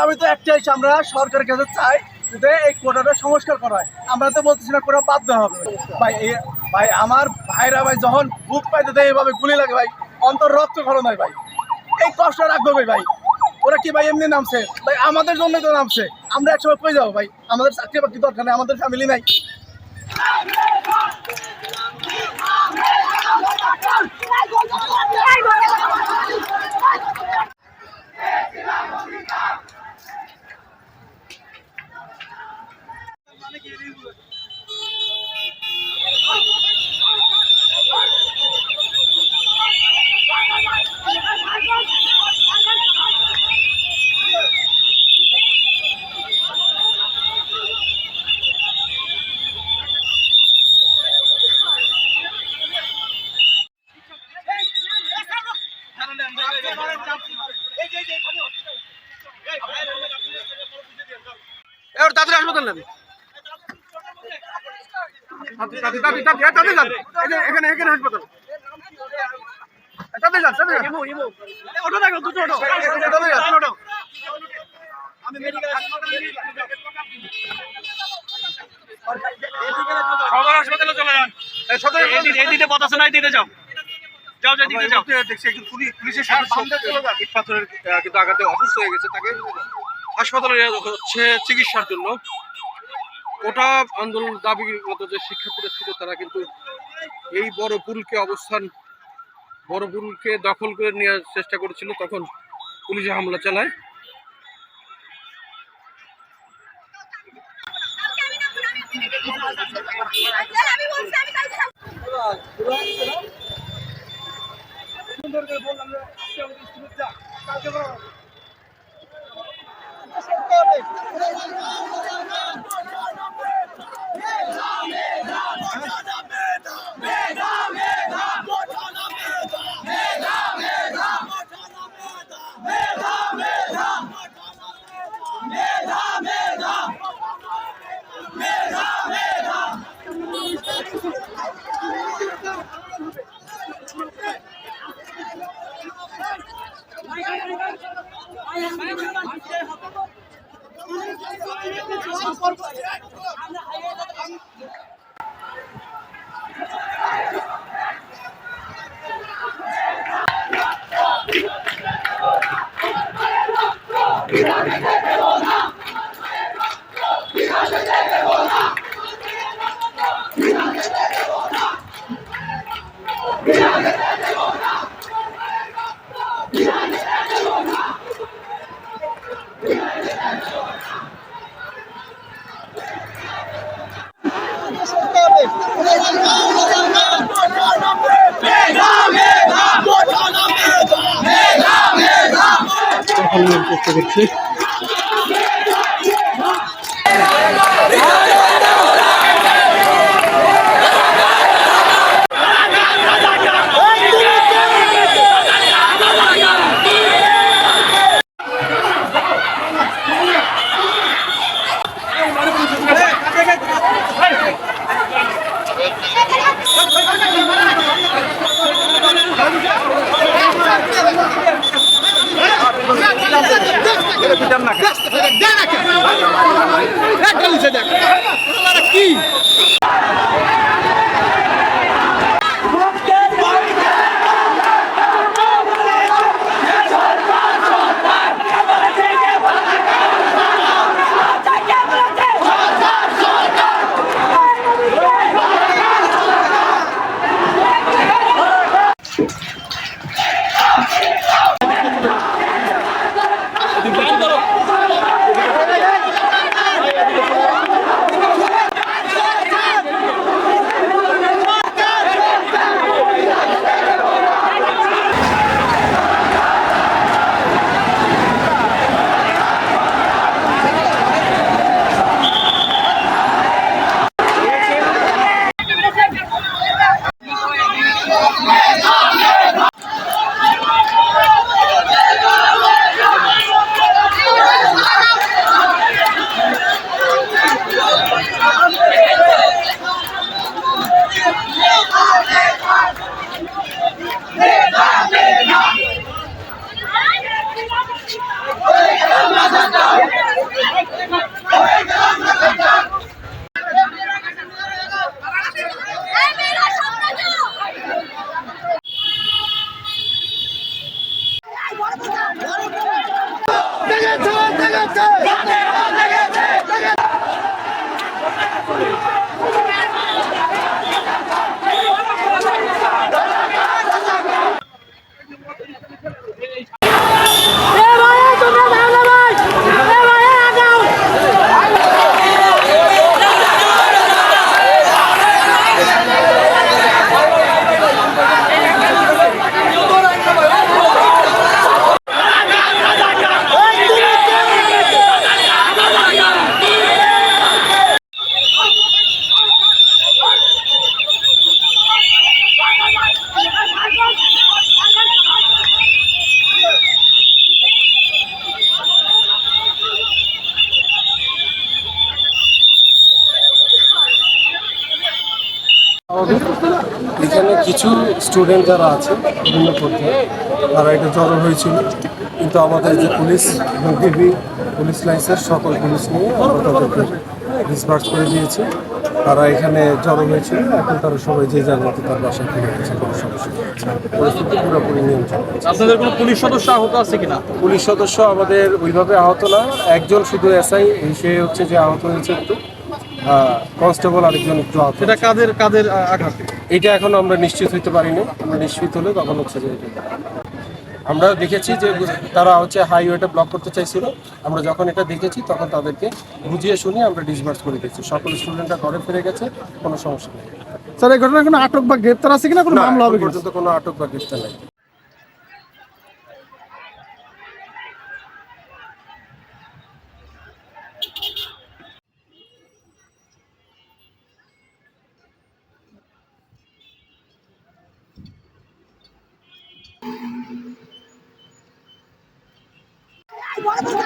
দাবি তো একটাই আমরা সরকারের কাছে চাই যে এই কোটাটা সংস্কার করা হয় আমরা তো বলতেছি না কোটা বাধ্য হবে ভাই ভাই আমার ভাইরা ভাই যখন বুক পাইতে দেয় এভাবে গুলি লাগে ভাই অন্তর রক্ত খরণ হয় ভাই এই কষ্ট রাখব ভাই ভাই ওরা কি ভাই এমনি নামছে ভাই আমাদের জন্য তো নামছে আমরা একসময় পেয়ে যাব ভাই আমাদের চাকরি বাকরি দরকার নেই আমাদের ফ্যামিলি নাই তাড়াতাড়ি হাসপাতাল নেবে তাড়াতাড়ি তাড়াতাড়ি তাড়াতাড়ি হ্যাঁ, তাড়াতাড়ি যান এই যে এখানে এখানে হাসপাতাল তাড়াতাড়ি যান তাড়াতাড়ি যান ওটো ওটো তাড়াতাড়ি যান ওটো সদর হাসপাতালে চলে যান সদর দিকে যাও যাও যাও এদিকে যাও দেখছি একজন পুলিশ পুলিশের ইট পাথরের কিন্তু আঘাতে অসুস্থ হয়ে গেছে তাকে হাসপাতালে হচ্ছে চিকিৎসার জন্য। ওটা আন্দোলন দাবির মতো যে শিক্ষার্থীরা ছিল, তারা কিন্তু এই বড় পুলকে অবস্থান, বড় পুলকে দখল করে নেওয়ার চেষ্টা করেছিল তখন পুলিশে হামলা চালায়। আমি বলছি আমি Thank you. এখানে কিছু স্টুডেন্ট যারা আছে বিভিন্ন পর্যায়ে তারা এটা জড়ো হয়েছিল। কিন্তু আমাদের যে পুলিশ এবং ডিবি পুলিশ লাইন্সের সকল পুলিশ নিয়ে আমরা তাদেরকে ডিসপার্স করে দিয়েছি। তারা এখানে জড়ো হয়েছিল এখন তারা সবাই যে যার মতো তার বাসায় ফিরে গেছে কোনো সমস্যা। পরিস্থিতি পুরোপুরি নিয়ন্ত্রণ আপনাদের কোনো পুলিশ সদস্য আহত আছে কিনা? পুলিশ সদস্য আমাদের ওইভাবে আহত না একজন শুধু এসআই সে হচ্ছে যে আহত হয়েছে একটু। কনস্টেবল আরেকজন একটু আহত সেটা কাদের কাদের আঘাতে? এটা এখন আমরা নিশ্চিত হইতে পারিনি। আমরা নিশ্চিত হলে তখন হচ্ছে যে এটা- আমরা দেখেছি যে তারা হচ্ছে হাইওয়েটা ব্লক করতে চাইছিল। আমরা যখন এটা দেখেছি তখন তাদেরকে বুঝিয়ে শুনিয়ে আমরা ডিসবার্স করে দিয়েছি। সকল স্টুডেন্টরা ঘরে ফিরে গেছে কোনো সমস্যা নেই। স্যার এই ঘটনায় কোনো আটক বা গ্রেপ্তার আছে কিনা? কোনো না, মামলা হবে এখন কিনা? পর্যন্ত কোনো আটক বা গ্রেপ্তার নেই। what?